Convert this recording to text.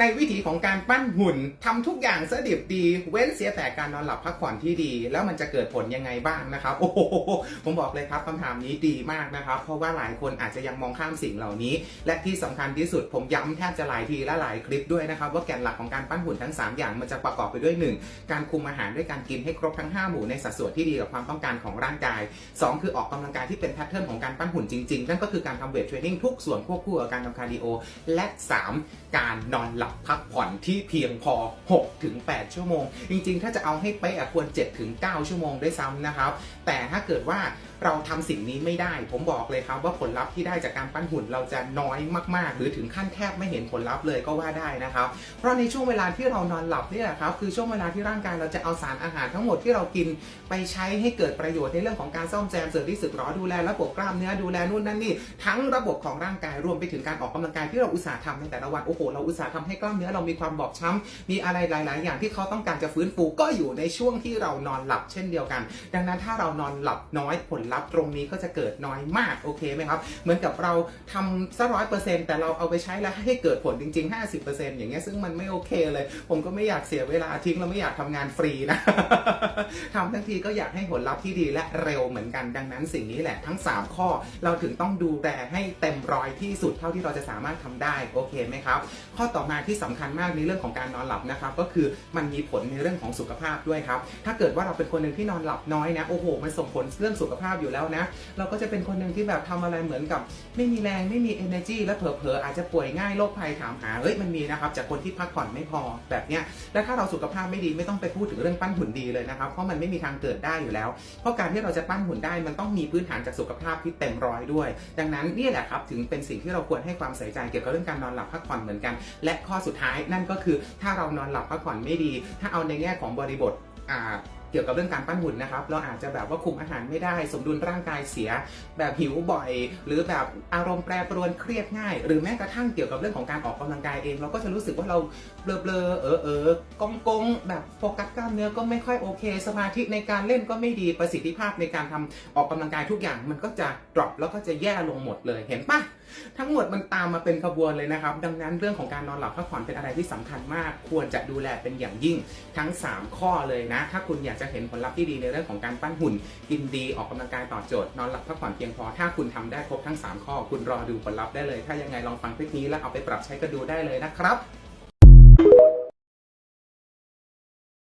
ในวิถีของการปั้นหุ่นทำทุกอย่างเสดิบดี เว้นเสียแต่การนอนหลับพักผ่อนที่ดี แล้วมันจะเกิดผลยังไงบ้างนะครับ โอ้โหผมบอกเลยครับคำถามนี้ดีมากนะครับ เพราะว่าหลายคนอาจจะยังมองข้ามสิ่งเหล่านี้ และที่สำคัญที่สุดผมย้ำแทบจะหลายทีและหลายคลิปด้วยนะครับ ว่าแกนหลักของการปั้นหุ่นทั้ง 3 อย่างมันจะประกอบไปด้วย 1. การคุมอาหารด้วยการกินให้ครบทั้ง 5 หมู่ในสัดส่วนที่ดีกับความต้องการของร่างกาย 2 คือออกกำลังกายที่เป็นแพทเทิร์นของการปั้นหุ่นจริงๆนั่นก็คือการทำเวทเทรนนิ่งทุกส่วนควบคู่กับการทำคาร์ดิโอและ 3 การนอนหลับพักผ่อนที่เพียงพอ 6-8 ชั่วโมง จริงๆ ถ้าจะเอาให้เป๊ะควร 7-9 ชั่วโมงด้วยซ้ำนะครับ แต่ถ้าเกิดว่าเราทำสิ่งนี้ไม่ได้ ผมบอกเลยครับว่าผลลัพธ์ที่ได้จากการปั้นหุ่นเราจะน้อยมากๆ หรือถึงขั้นแทบไม่เห็นผลลัพธ์เลยก็ว่าได้นะครับ เพราะในช่วงเวลาที่เรานอนหลับเนี่ยแหละครับคือช่วงเวลาที่ร่างกายเราจะเอาสารอาหารทั้งหมดที่เรากินไปใช้ให้เกิดประโยชน์ในเรื่องของการซ่อมแซมเสริมที่สึกหรอดูแลระบบกล้ามเนื้อดูแลนู่นนั่นนี่ทั้งระบบของร่างกายรวมไปถึงการออกกำลังกายที่เราอุตส่าห์ทำในแต่ละวันโอ้โหเราอุตส่าห์ทำให้กล้ามเนื้อเรามีความบอบช้ำมีอะไรหลาย ๆ อย่างที่เขาต้องการจะฟื้นฟูก็อยู่ในช่วงที่เรานอนหลับเช่นเดียวกัน ดังนั้นถ้าเรานอนหลับน้อยผลลัพธ์ตรงนี้ก็จะเกิดน้อยมากโอเคไหมครับเหมือนกับเราทำสักร้อยเปอร์เซ็นต์แต่เราเอาไปใช้แล้วให้เกิดผลจริง ๆ 50%อย่างเงี้ยซึ่งมันไม่โอเคเลย ผมก็ไม่อยากเสียเวลาทิ้งแล้วไม่อยากทำงานฟรีนะทำทั้งทีก็อยากให้ผลลัพธ์ที่ดีและเร็วเหมือนกันดังนั้นสิ่งนี้แหละทั้ง 3 ข้อเราถึงต้องดูแลให้เต็มร้อยที่สุดเท่าที่เราจะสามารถทำได้โอเคไหมครับ ข้อต่อมาที่สำคัญมากในเรื่องของการนอนหลับนะครับก็คือมันมีผลในเรื่องของสุขภาพด้วยครับถ้าเกิดว่าเราเป็นคนหนึ่งที่นอนหลับน้อยนะโอ้โหมันส่งผลเรื่องสุขภาพอยู่แล้วนะเราก็จะเป็นคนหนึ่งที่แบบทำอะไรเหมือนกับ ไม่มีแรงไม่มี energy และเผลอๆอาจจะป่วยง่ายโรคภัยถามหาเอ้ยมันมีนะครับจากคนที่พักผ่อนไม่พอแบบเนี้ยและถ้าเราสุขภาพไม่ดีไม่ต้องไปพูดถึงเรื่องปั้นหุ่นดีเลยนะครับเพราะมันไม่มีทางเกิดได้อยู่แล้ว เพราะการที่เราจะปั้นหุ่นได้มันต้องมีพื้นฐานจากสุขภาพที่เต็มร้อยด้วย ดังนั้นนี่แหละครับถึงเป็นสิ่งที่เราควรให้ความใส่ใจเกี่ยวกับเรื่องการนอนหลับพักผ่อนเหมือนกัน และข้อสุดท้ายนั่นก็คือถ้าเรานอนหลับพักผ่อนไม่ดี ถ้าเอาในแง่ของบริบทอ่า เกี่ยวกับเรื่องการปั้นหุ่นนะครับ เราอาจจะแบบว่าคุมอาหารไม่ได้ สมดุลร่างกายเสีย แบบหิวบ่อย หรือแบบอารมณ์แปรปรวนเครียดง่าย หรือแม้กระทั่งเกี่ยวกับเรื่องของการออกกำลังกายเอง เราก็จะรู้สึกว่าเราเบลอเบลอเออเออกงกงแบบโฟกัสกล้ามเนื้อก็ไม่ค่อยโอเค สมาธิในการเล่นก็ไม่ดีประสิทธิภาพในการทำออกกำลังกายทุกอย่างมันก็จะ drop แล้วก็จะแย่ลงหมดเลยเห็นปะทั้งหมดมันตามมาเป็นขบวนเลยนะครับ ดังนั้นเรื่องของการนอนหลับพักผ่อนเป็นอะไรที่สำคัญมาก ควรจะดูแลเป็นอย่างยิ่งทั้ง 3 ข้อเลยนะ ถ้าคุณอยากจะเห็นผลลัพธ์ที่ดีในเรื่องของการปั้นหุ่น กินดีออกกำลังกายตอบโจทย์ นอนหลับพักผ่อนเพียงพอ ถ้าคุณทำได้ครบทั้ง 3 ข้อ คุณรอดูผลลัพธ์ได้เลย ถ้ายังไงลองฟังคลิปนี้แล้วเอาไปปรับใช้ก็ดูได้เลยนะครับ